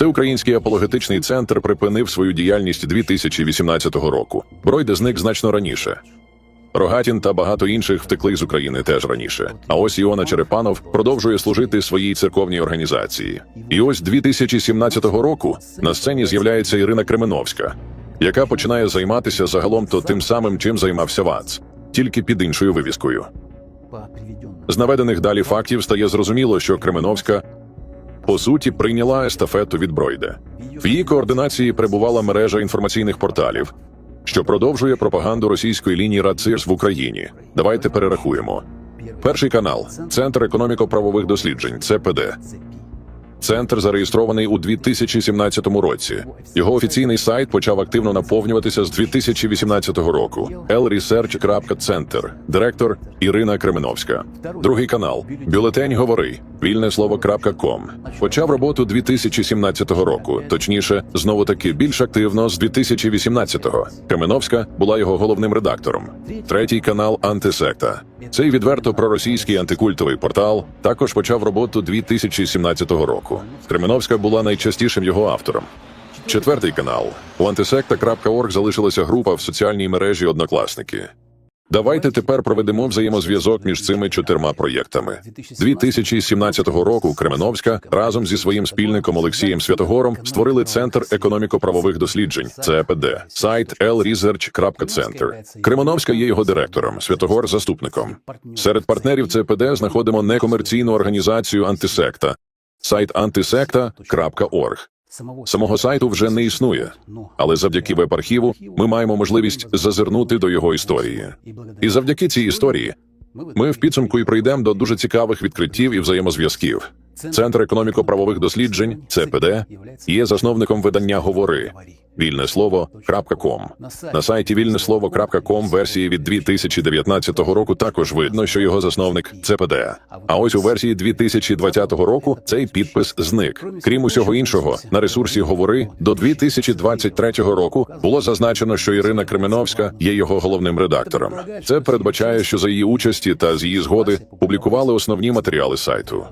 Всеукраїнський апологетичний центр припинив свою діяльність 2018 року. Бройде зник значно раніше. Рогатін та багато інших втекли з України теж раніше. А ось Іона Черепанов продовжує служити своїй церковній організації. І ось 2017 року на сцені з'являється Ірина Кременовська, яка починає займатися загалом то тим самим, чим займався ВАЦ, тільки під іншою вивіскою. З наведених далі фактів стає зрозуміло, що Кременовська по суті прийняла естафету від Бройде. В її координації перебувала мережа інформаційних порталів, що продовжує пропаганду російської лінії РАЦИРС в Україні. Давайте перерахуємо. Перший канал Центр економіко-правових досліджень ЦПД. Центр зареєстрований у 2017 році. Його офіційний сайт почав активно наповнюватися з 2018 року. lresearch.center. Директор Ірина Кременовська. Другий канал Бюлетень Говори. Вільне слово.ком. Почав роботу 2017 року. Точніше, знову таки більш активно з 2018-го. Кременовська була його головним редактором. Третій канал Антисекта. Цей відверто проросійський антикультовий портал також почав роботу 2017 року. Кременовська була найчастішим його автором. Четвертий канал у антисекта.орг залишилася група в соціальній мережі Однокласники. Давайте тепер проведемо взаємозв'язок між цими чотирма проєктами. 2017 року Кременовська разом зі своїм спільником Олексієм Святогором створили центр економіко-правових досліджень ЦЕПД, сайт lresearch.center. Кременовська є його директором, Святогор заступником. Серед партнерів ЦПД знаходимо некомерційну організацію антисекта, сайт antisекта.org. Самого, сайту вже не існує, але завдяки веб-архіву ми маємо можливість зазирнути до його історії. І завдяки цій історії ми в підсумку і прийдемо до дуже цікавих відкриттів і взаємозв'язків. Центр економіко-правових досліджень ЦПД є засновником видання Говори вільне слово.ком. На сайті вільнеслово.ком версії від 2019 року також видно, що його засновник ЦПД. А ось у версії 2020 року цей підпис зник. Крім усього іншого, на ресурсі Говори до 2023 року було зазначено, що Ірина Кременовська є його головним редактором. Це передбачає, що за її участі та з її згоди публікували основні матеріали сайту.